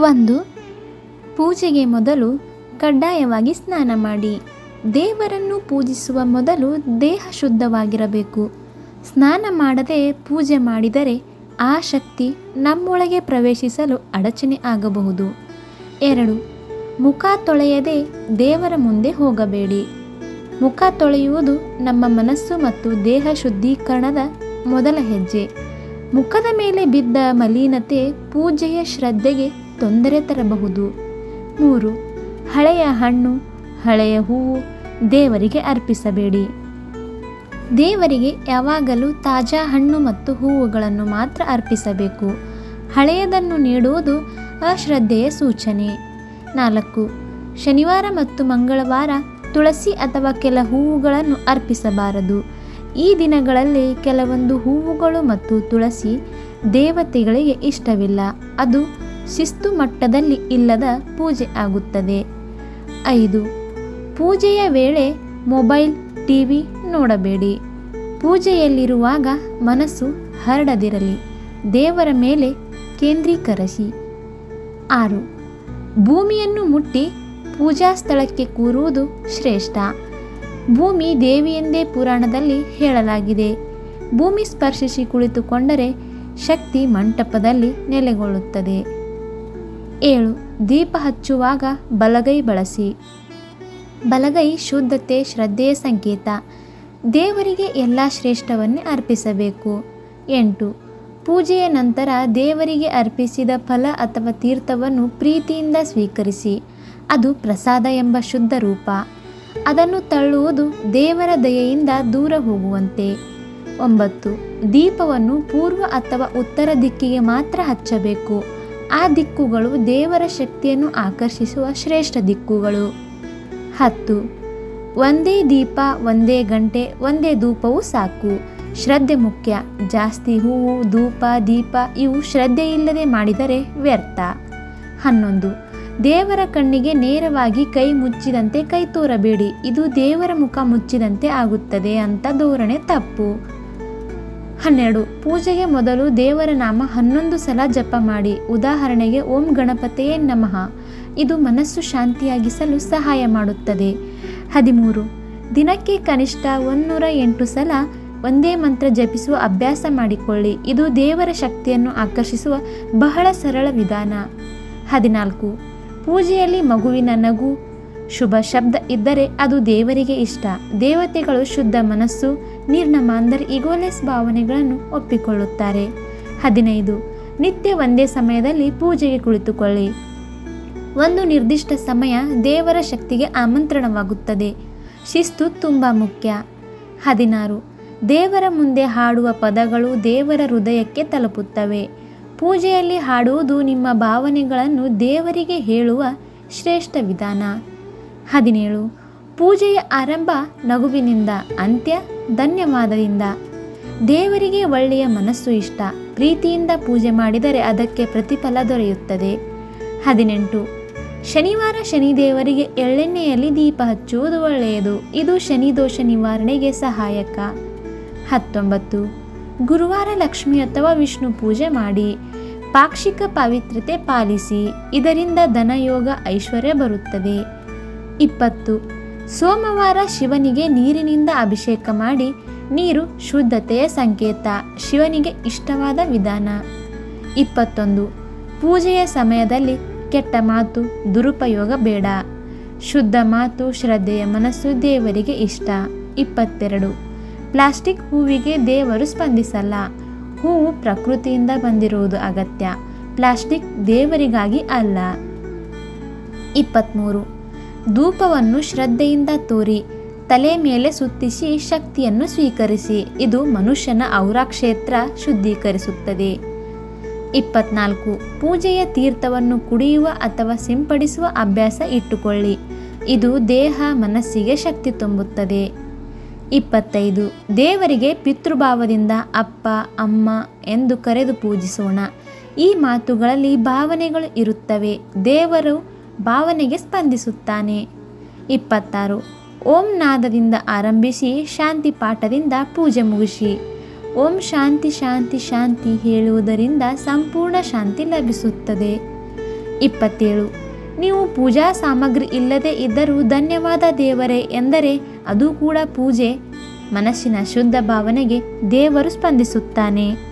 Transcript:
ಒಂದು, ಪೂಜೆಗೆ ಮೊದಲು ಕಡ್ಡಾಯವಾಗಿ ಸ್ನಾನ ಮಾಡಿ. ದೇವರನ್ನು ಪೂಜಿಸುವ ಮೊದಲು ದೇಹ ಶುದ್ಧವಾಗಿರಬೇಕು. ಸ್ನಾನ ಮಾಡದೆ ಪೂಜೆ ಮಾಡಿದರೆ ಆ ಶಕ್ತಿ ನಮ್ಮೊಳಗೆ ಪ್ರವೇಶಿಸಲು ಅಡಚಣೆ ಆಗಬಹುದು. ಎರಡು, ಮುಖ ತೊಳೆಯದೆ ದೇವರ ಮುಂದೆ ಹೋಗಬೇಡಿ. ಮುಖ ತೊಳೆಯುವುದು ನಮ್ಮ ಮನಸ್ಸು ಮತ್ತು ದೇಹ ಶುದ್ಧೀಕರಣದ ಮೊದಲ ಹೆಜ್ಜೆ. ಮುಖದ ಮೇಲೆ ಬಿದ್ದ ಮಲಿನತೆ ಪೂಜೆಯ ಶ್ರದ್ಧೆಗೆ ತೊಂದರೆ ತರಬಹುದು. ಮೂರು, ಹಳೆಯ ಹಣ್ಣು, ಹಳೆಯ ಹೂವು ದೇವರಿಗೆ ಅರ್ಪಿಸಬೇಡಿ. ದೇವರಿಗೆ ಯಾವಾಗಲೂ ತಾಜಾ ಹಣ್ಣು ಮತ್ತು ಹೂವುಗಳನ್ನು ಮಾತ್ರ ಅರ್ಪಿಸಬೇಕು. ಹಳೆಯದನ್ನು ನೀಡುವುದು ಅಶ್ರದ್ಧೆಯ ಸೂಚನೆ. ನಾಲ್ಕು, ಶನಿವಾರ ಮತ್ತು ಮಂಗಳವಾರ ತುಳಸಿ ಅಥವಾ ಕೆಲ ಹೂವುಗಳನ್ನು ಅರ್ಪಿಸಬಾರದು. ಈ ದಿನಗಳಲ್ಲಿ ಕೆಲವೊಂದು ಹೂವುಗಳು ಮತ್ತು ತುಳಸಿ ದೇವತೆಗಳಿಗೆ ಇಷ್ಟವಿಲ್ಲ. ಅದು ಶಿಸ್ತು ಮಟ್ಟದಲ್ಲಿ ಇಲ್ಲದ ಪೂಜೆ ಆಗುತ್ತದೆ. ಐದು, ಪೂಜೆಯ ವೇಳೆ ಮೊಬೈಲ್, ಟಿವಿ ನೋಡಬೇಡಿ. ಪೂಜೆಯಲ್ಲಿರುವಾಗ ಮನಸ್ಸು ಹರಡದಿರಲಿ, ದೇವರ ಮೇಲೆ ಕೇಂದ್ರೀಕರಿಸಿ. ಆರು, ಭೂಮಿಯನ್ನು ಮುಟ್ಟಿ ಪೂಜಾ ಸ್ಥಳಕ್ಕೆ ಕೂರುವುದು ಶ್ರೇಷ್ಠ. ಭೂಮಿ ದೇವಿಯೆಂದೇ ಪುರಾಣದಲ್ಲಿ ಹೇಳಲಾಗಿದೆ. ಭೂಮಿ ಸ್ಪರ್ಶಿಸಿ ಕುಳಿತುಕೊಂಡರೆ ಶಕ್ತಿ ಮಂಟಪದಲ್ಲಿ ನೆಲೆಗೊಳ್ಳುತ್ತದೆ. ಏಳು. ದೀಪ ಹಚ್ಚುವಾಗ ಬಲಗೈ ಬಳಸಿ. ಬಲಗೈ ಶುದ್ಧತೆ ಶ್ರದ್ಧೆಯ ಸಂಕೇತ. ದೇವರಿಗೆ ಎಲ್ಲ ಶ್ರೇಷ್ಠವನ್ನೇ ಅರ್ಪಿಸಬೇಕು. ಎಂಟು. ಪೂಜೆಯ ನಂತರ ದೇವರಿಗೆ ಅರ್ಪಿಸಿದ ಫಲ ಅಥವಾ ತೀರ್ಥವನ್ನು ಪ್ರೀತಿಯಿಂದ ಸ್ವೀಕರಿಸಿ. ಅದು ಪ್ರಸಾದ ಎಂಬ ಶುದ್ಧ ರೂಪ. ಅದನ್ನು ತಳ್ಳುವುದು ದೇವರ ದಯೆಯಿಂದ ದೂರ ಹೋಗುವಂತೆ. ಒಂಬತ್ತು. ದೀಪವನ್ನು ಪೂರ್ವ ಅಥವಾ ಉತ್ತರ ದಿಕ್ಕಿಗೆ ಮಾತ್ರ ಹಚ್ಚಬೇಕು. ಆ ದಿಕ್ಕುಗಳು ದೇವರ ಶಕ್ತಿಯನ್ನು ಆಕರ್ಷಿಸುವ ಶ್ರೇಷ್ಠ ದಿಕ್ಕುಗಳು. ಹತ್ತು. ಒಂದೇ ದೀಪ, ಒಂದೇ ಗಂಟೆ, ಒಂದೇ ಧೂಪವೂ ಸಾಕು. ಶ್ರದ್ಧೆ ಮುಖ್ಯ. ಜಾಸ್ತಿ ಹೂವು, ಧೂಪ, ದೀಪ ಇವು ಶ್ರದ್ಧೆ ಇಲ್ಲದೆ ಮಾಡಿದರೆ ವ್ಯರ್ಥ. ಹನ್ನೊಂದು. ದೇವರ ಕಣ್ಣಿಗೆ ನೇರವಾಗಿ ಕೈ ಮುಚ್ಚಿದಂತೆ ಕೈ ತೋರಬೇಡಿ. ಇದು ದೇವರ ಮುಖ ಮುಚ್ಚಿದಂತೆ ಆಗುತ್ತದೆ ಅಂತ ಧೋರಣೆ ತಪ್ಪು. ಹನ್ನೆರಡು. ಪೂಜೆಗೆ ಮೊದಲು ದೇವರ ನಾಮ ಹನ್ನೊಂದು ಸಲ ಜಪ ಮಾಡಿ. ಉದಾಹರಣೆಗೆ, ಓಂ ಗಣಪತಿಯೇ ನಮಃ. ಇದು ಮನಸ್ಸು ಶಾಂತಿಯಾಗಿಸಲು ಸಹಾಯ ಮಾಡುತ್ತದೆ. ಹದಿಮೂರು. ದಿನಕ್ಕೆ ಕನಿಷ್ಠ ಒಂದೂರ ಎಂಟು ಸಲ ಒಂದೇ ಮಂತ್ರ ಜಪಿಸುವ ಅಭ್ಯಾಸ ಮಾಡಿಕೊಳ್ಳಿ. ಇದು ದೇವರ ಶಕ್ತಿಯನ್ನು ಆಕರ್ಷಿಸುವ ಬಹಳ ಸರಳ ವಿಧಾನ. ಹದಿನಾಲ್ಕು. ಪೂಜೆಯಲ್ಲಿ ಮಗುವಿನ ನಗು, ಶುಭ ಶಬ್ದ ಇದ್ದರೆ ಅದು ದೇವರಿಗೆ ಇಷ್ಟ. ದೇವತೆಗಳು ಶುದ್ಧ ಮನಸ್ಸು ನಿರ್ನಮ ಮಾಂದರ್ ಇಗೋಲೆಸ್ ಭಾವನೆಗಳನ್ನು ಒಪ್ಪಿಕೊಳ್ಳುತ್ತಾರೆ. ಹದಿನೈದು, ನಿತ್ಯ ಒಂದೇ ಸಮಯದಲ್ಲಿ ಪೂಜೆಗೆ ಕುಳಿತುಕೊಳ್ಳಿ. ಒಂದು ನಿರ್ದಿಷ್ಟ ಸಮಯ ದೇವರ ಶಕ್ತಿಗೆ ಆಮಂತ್ರಣವಾಗುತ್ತದೆ. ಶಿಸ್ತು ತುಂಬ ಮುಖ್ಯ. ಹದಿನಾರು, ದೇವರ ಮುಂದೆ ಹಾಡುವ ಪದಗಳು ದೇವರ ಹೃದಯಕ್ಕೆ ತಲುಪುತ್ತವೆ. ಪೂಜೆಯಲ್ಲಿ ಹಾಡುವುದು ನಿಮ್ಮ ಭಾವನೆಗಳನ್ನು ದೇವರಿಗೆ ಹೇಳುವ ಶ್ರೇಷ್ಠ ವಿಧಾನ. ಹದಿನೇಳು, ಪೂಜೆಯ ಆರಂಭ ನಗುವಿನಿಂದ, ಅಂತ್ಯ ಧನ್ಯವಾದದಿಂದ. ದೇವರಿಗೆ ಒಳ್ಳೆಯ ಮನಸ್ಸು ಇಷ್ಟ. ಪ್ರೀತಿಯಿಂದ ಪೂಜೆ ಮಾಡಿದರೆ ಅದಕ್ಕೆ ಪ್ರತಿಫಲ ದೊರೆಯುತ್ತದೆ. ಹದಿನೆಂಟು. ಶನಿವಾರ ಶನಿದೇವರಿಗೆ ಎಳ್ಳೆಣ್ಣೆಯಲ್ಲಿ ದೀಪ ಹಚ್ಚುವುದು ಒಳ್ಳೆಯದು. ಇದು ಶನಿದೋಷ ನಿವಾರಣೆಗೆ ಸಹಾಯಕ. ಹತ್ತೊಂಬತ್ತು. ಗುರುವಾರ ಲಕ್ಷ್ಮಿ ಅಥವಾ ವಿಷ್ಣು ಪೂಜೆ ಮಾಡಿ. ಪಾಕ್ಷಿಕ ಪವಿತ್ರತೆ ಪಾಲಿಸಿ. ಇದರಿಂದ ಧನಯೋಗ ಐಶ್ವರ್ಯ ಬರುತ್ತದೆ. ಇಪ್ಪತ್ತು. ಸೋಮವಾರ ಶಿವನಿಗೆ ನೀರಿನಿಂದ ಅಭಿಷೇಕ ಮಾಡಿ ನೀರು ಶುದ್ಧತೆಯ ಸಂಕೇತ, ಶಿವನಿಗೆ ಇಷ್ಟವಾದ ವಿಧಾನ. ಇಪ್ಪತ್ತೊಂದು, ಪೂಜೆಯ ಸಮಯದಲ್ಲಿ ಕೆಟ್ಟ ಮಾತು, ದುರುಪಯೋಗ ಬೇಡ. ಶುದ್ಧ ಮಾತು, ಶ್ರದ್ಧೆಯ ಮನಸ್ಸು ದೇವರಿಗೆ ಇಷ್ಟ. ಇಪ್ಪತ್ತೆರಡು, ಪ್ಲಾಸ್ಟಿಕ್ ಹೂವಿಗೆ ದೇವರು ಸ್ಪಂದಿಸಲ್ಲ. ಹೂವು ಪ್ರಕೃತಿಯಿಂದ ಬಂದಿರುವುದು ಅಗತ್ಯ. ಪ್ಲಾಸ್ಟಿಕ್ ದೇವರಿಗಾಗಿ ಅಲ್ಲ. ಇಪ್ಪತ್ತ್ಮೂರು ಧೂಪವನ್ನು ಶ್ರದ್ಧೆಯಿಂದ ತೋರಿ, ತಲೆ ಮೇಲೆ ಸುತ್ತಿಸಿ ಶಕ್ತಿಯನ್ನು ಸ್ವೀಕರಿಸಿ. ಇದು ಮನುಷ್ಯನ ಕ್ಷೇತ್ರ ಶುದ್ಧೀಕರಿಸುತ್ತದೆ. ಇಪ್ಪತ್ನಾಲ್ಕು. ಪೂಜೆಯ ತೀರ್ಥವನ್ನು ಕುಡಿಯುವ ಅಥವಾ ಸಿಂಪಡಿಸುವ ಅಭ್ಯಾಸ ಇಟ್ಟುಕೊಳ್ಳಿ. ಇದು ದೇಹ, ಮನಸ್ಸಿಗೆ ಶಕ್ತಿ ತುಂಬುತ್ತದೆ. ಇಪ್ಪತ್ತೈದು. ದೇವರಿಗೆ ಪಿತೃಭಾವದಿಂದ ಅಪ್ಪ, ಅಮ್ಮ ಎಂದು ಕರೆದು ಪೂಜಿಸೋಣ. ಈ ಮಾತುಗಳಲ್ಲಿ ಭಾವನೆಗಳು ಇರುತ್ತವೆ. ದೇವರು ಭಾವನೆಗೆ ಸ್ಪಂದಿಸುತ್ತಾನೆ. ಇಪ್ಪತ್ತಾರು. ಓಂ ನಾದದಿಂದ ಆರಂಭಿಸಿ ಶಾಂತಿ ಪಾಠದಿಂದ ಪೂಜೆ ಮುಗಿಸಿ. ಓಂ ಶಾಂತಿ ಶಾಂತಿ ಶಾಂತಿ ಹೇಳುವುದರಿಂದ ಸಂಪೂರ್ಣ ಶಾಂತಿ ಲಭಿಸುತ್ತದೆ. ಇಪ್ಪತ್ತೇಳು. ನೀವು ಪೂಜಾ ಸಾಮಗ್ರಿ ಇಲ್ಲದೆ ಇದ್ದರೂ ಧನ್ಯವಾದ ದೇವರೇ ಎಂದರೆ ಅದು ಕೂಡ ಪೂಜೆ. ಮನಸ್ಸಿನ ಶುದ್ಧ ಭಾವನೆಗೆ ದೇವರು ಸ್ಪಂದಿಸುತ್ತಾನೆ.